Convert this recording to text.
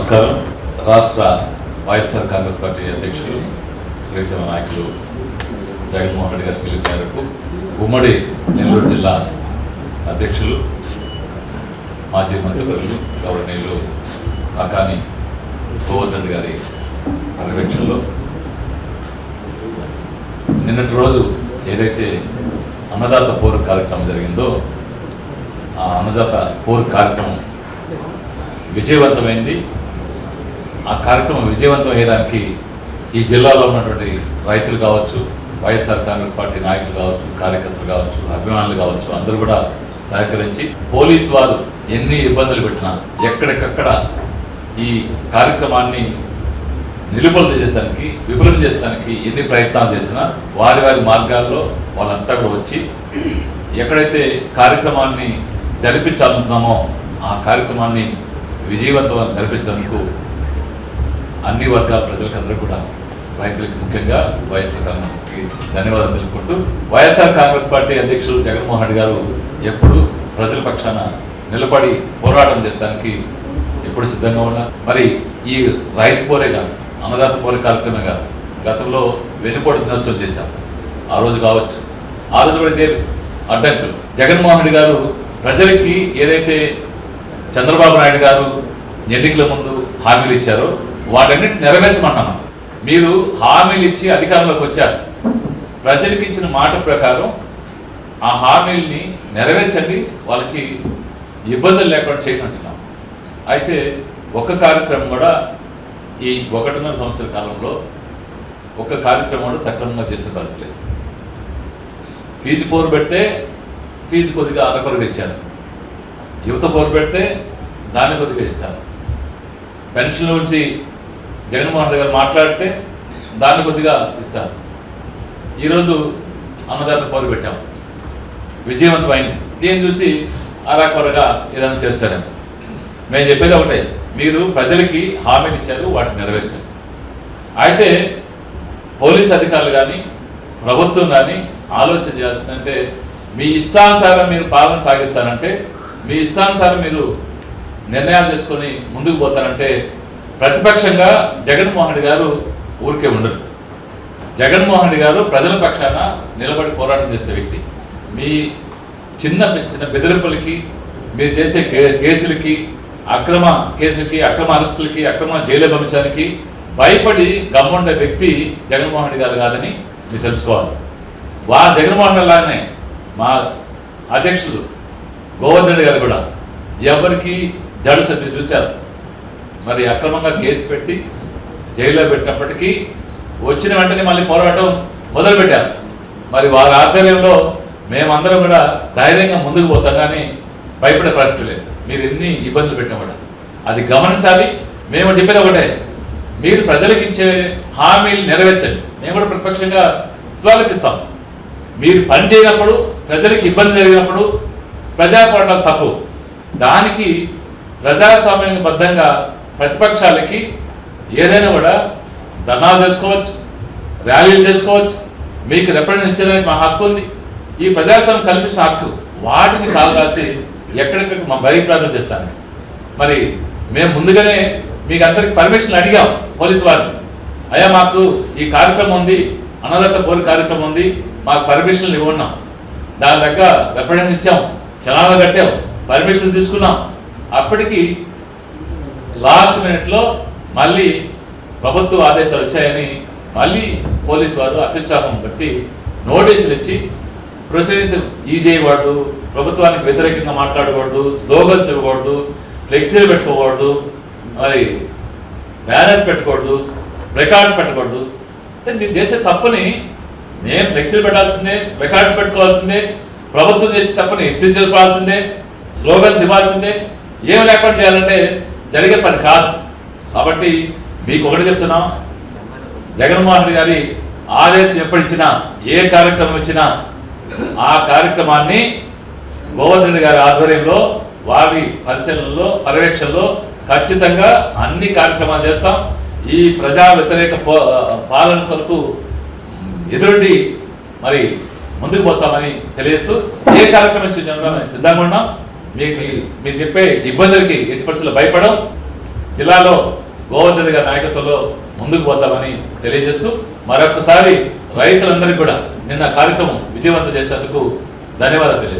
నమస్కారం. రాష్ట్ర వైఎస్ఆర్ కాంగ్రెస్ పార్టీ అధ్యక్షులు ప్రీతమ నాయకులు జగన్మోహన్ రెడ్డి గారి పిలుపు మేరకు ఉమ్మడి నెల్లూరు జిల్లా అధ్యక్షులు మాజీ మంత్రివర్యులు గవర్నీయులు కాకాని గోవర్ధన్ గారి పర్యవేక్షణలో నిన్నటి రోజు ఏదైతే అన్నదాత పోరు కార్యక్రమం జరిగిందో ఆ అన్నదాత పోరు కార్యక్రమం విజయవంతమైంది. ఆ కార్యక్రమం విజయవంతం అయ్యేదానికి ఈ జిల్లాలో ఉన్నటువంటి రైతులు కావచ్చు వైఎస్ఆర్ కాంగ్రెస్ పార్టీ నాయకులు కావచ్చు కార్యకర్తలు కావచ్చు అభిమానులు కావచ్చు అందరూ కూడా సహకరించి పోలీస్ వారు ఎన్ని ఇబ్బందులు పెట్టినా ఎక్కడికక్కడ ఈ కార్యక్రమాన్ని నిలుపుదల చేసడానికి విఫలం చేసడానికి ఎన్ని ప్రయత్నాలు చేసినా వారి వారి మార్గాల్లో వాళ్ళంతా కూడా వచ్చి ఎక్కడైతే కార్యక్రమాన్ని జరిపించాలనుకున్నామో ఆ కార్యక్రమాన్ని విజయవంతంగా జరిపించేందుకు అన్ని వర్గాల ప్రజలకందరూ కూడా రైతులకు ముఖ్యంగా వైఎస్ఆర్ కాంగ్రెస్కి ధన్యవాదాలు తెలుపుకుంటూ వైఎస్ఆర్ కాంగ్రెస్ పార్టీ అధ్యక్షులు జగన్మోహన్ రెడ్డి గారు ఎప్పుడు ప్రజల పక్షాన నిలబడి పోరాటం చేస్తానికి ఎప్పుడు సిద్ధంగా ఉన్నా మరి ఈ రైతు పోరే కాదు అన్నదాత పోరే కార్యక్రమే కాదు గతంలో వెనుపడి దినోత్సవం చేశాం. ఆ రోజు కావచ్చు. ఆ రోజు కూడా ఇదే అడ్డంకులు జగన్మోహన్ రెడ్డి గారు ప్రజలకి ఏదైతే చంద్రబాబు నాయుడు గారు ఎన్నికల ముందు హామీలు ఇచ్చారో వాటన్నిటి నెరవేర్చమంటున్నాం. మీరు హామీలు ఇచ్చి అధికారంలోకి వచ్చారు. ప్రజలకు ఇచ్చిన మాట ప్రకారం ఆ హామీల్ని నెరవేర్చండి వాళ్ళకి ఇబ్బందులు లేకుండా చేయమంటున్నాం అయితే ఒక కార్యక్రమం కూడా ఈ ఒకటిన్నర సంవత్సరాల కాలంలో ఒక కార్యక్రమం కూడా సక్రమంగా చేసిన పరిస్థితి లేదు. ఫీజు పోరు పెడితే ఫీజు కొద్దిగా అరకొరకు ఇచ్చారు. యువత పోరు పెడితే దాన్ని కొద్దిగా ఇస్తారు. పెన్షన్ నుంచి జగన్మోహన్ రెడ్డి గారు మాట్లాడితే దాన్ని కొద్దిగా ఇస్తారు. ఈరోజు అన్నదాత పోరు పెట్టాం. విజయవంతమైంది. దీన్ని చూసి అరాకొరగా ఏదైనా చేస్తారేమో. మేము చెప్పేది ఒకటే మీరు ప్రజలకి హామీలు ఇచ్చారు వాటిని నెరవేర్చారు. అయితే పోలీస్ అధికారులు కానీ ప్రభుత్వం కానీ ఆలోచన చేస్తుందంటే మీ ఇష్టానుసారం మీరు పాలన సాగిస్తారంటే మీ ఇష్టానుసారం మీరు నిర్ణయాలు చేసుకొని ముందుకు పోతారంటే ప్రతిపక్షంగా జగన్మోహన్ రెడ్డి గారు ఊరికే ఉండరు. జగన్మోహన్ రెడ్డి గారు ప్రజల పక్షాన నిలబడి పోరాటం చేసే వ్యక్తి. మీ చిన్న చిన్న బెదిరింపులకి మీరు చేసే కేసులకి అక్రమ కేసులకి అక్రమ అరెస్టులకి అక్రమ జైలు పంపించడానికి భయపడి గమ్ముండే వ్యక్తి జగన్మోహన్ రెడ్డి గారు కాదని మీరు తెలుసుకోవాలి. వా జగన్మోహన్ రెడ్డి లాగానే మా అధ్యక్షులు గోవర్ధన్ రెడ్డి గారు కూడా ఎవరికి జడు సత్య చూశారు. మరి అక్రమంగా కేసు పెట్టి జైల్లో పెట్టినప్పటికీ వచ్చిన వెంటనే మళ్ళీ పోరాటం మొదలుపెట్టారు. మరి వారి ఆధ్వర్యంలో మేమందరం కూడా ధైర్యంగా ముందుకు పోతాం కానీ భయపడే పరిస్థితి లేదు. మీరు ఎన్ని ఇబ్బందులు పెట్టినా కూడా. అది గమనించాలి. మేము చెప్పేది ఒకటే. మీరు ప్రజలకు ఇచ్చే హామీలు నెరవేర్చండి. మేము కూడా ప్రతిపక్షంగా స్వాగతిస్తాం. మీరు పని చేయనప్పుడు ప్రజలకు ఇబ్బంది జరిగినప్పుడు ప్రజాపోరాటం తప్పు. దానికి ప్రజాస్వామ్యబద్ధంగా ప్రతిపక్షాలకి ఏదైనా కూడా ధర్నాలు చేసుకోవచ్చు ర్యాలీలు చేసుకోవచ్చు. మీకు రిప్రజెంట్ ఇచ్చేదానికి మా హక్కు ఉంది. ఈ ప్రజాస్వామ్యం కల్పించిన హక్కు వాటిని కాల్గాల్సి ఎక్కడెక్కడ మా బరి ప్రార్థన చేస్తాను మరి మేము ముందుగానే మీకు అందరికి పర్మిషన్ అడిగాం పోలీసు వారిని. అయ్యా మాకు ఈ కార్యక్రమం ఉంది అన్నదత్త పోలి కార్యక్రమం ఉంది మాకు పర్మిషన్లు ఇవ్వన్నాం దాని దగ్గర రిప్రజెంట్ ఇచ్చాం చలానా కట్టాం పర్మిషన్ తీసుకున్నాం. అప్పటికి లాస్ట్ మినిట్లో మళ్ళీ ప్రభుత్వ ఆదేశాలు వచ్చాయని మళ్ళీ పోలీసు వారు అత్యుత్సాహం బట్టి నోటీసులు ఇచ్చి ప్రొసీడింగ్స్ ఈ చేయకూడదు ప్రభుత్వానికి వ్యతిరేకంగా మాట్లాడకూడదు స్లోగన్స్ ఇవ్వకూడదు ఫ్లెక్సీలు పెట్టుకోకూడదు మరి బ్యానర్స్ పెట్టకూడదు రికార్డ్స్ పెట్టకూడదు. అంటే మీరు చేసే తప్పుని మేము ఫ్లెక్సీలు పెట్టాల్సిందే రికార్డ్స్ పెట్టుకోవాల్సిందే ప్రభుత్వం చేసే తప్పుని ఎత్తి చూపాల్సిందే స్లోగన్స్ ఇవ్వాల్సిందే. ఏం లేకుండా చేయాలంటే జరిగే పని కాదు. కాబట్టి మీకు ఒకటి చెప్తున్నాం. జగన్మోహన్ రెడ్డి గారి ఆదేశం ఎప్పుడిచ్చినా ఏ కార్యక్రమం ఇచ్చినా ఆ కార్యక్రమాన్ని గోవర్ధన్ రెడ్డి గారి ఆధ్వర్యంలో వారి పరిశీలనలో పర్యవేక్షణలో ఖచ్చితంగా అన్ని కార్యక్రమాలు చేస్తాం. ఈ ప్రజా వ్యతిరేక పాలన కొరకు ఎదురుండి మరి ముందుకు పోతామని తెలియస్తూ ఏ కార్యక్రమం ఇచ్చిన కూడా సిద్ధంగా ఉన్నాం. మీకు మీరు చెప్పే ఇబ్బందులకి ఎట్టి పరిస్థితులు భయపడం జిల్లాలో గోవర్ధన్ రెడ్డి గారి నాయకత్వంలో ముందుకు పోతామని తెలియజేస్తూ మరొకసారి రైతులందరికీ కూడా నిన్న కార్యక్రమం విజయవంతం చేసేందుకు ధన్యవాదాలు తెలియజేస్తాను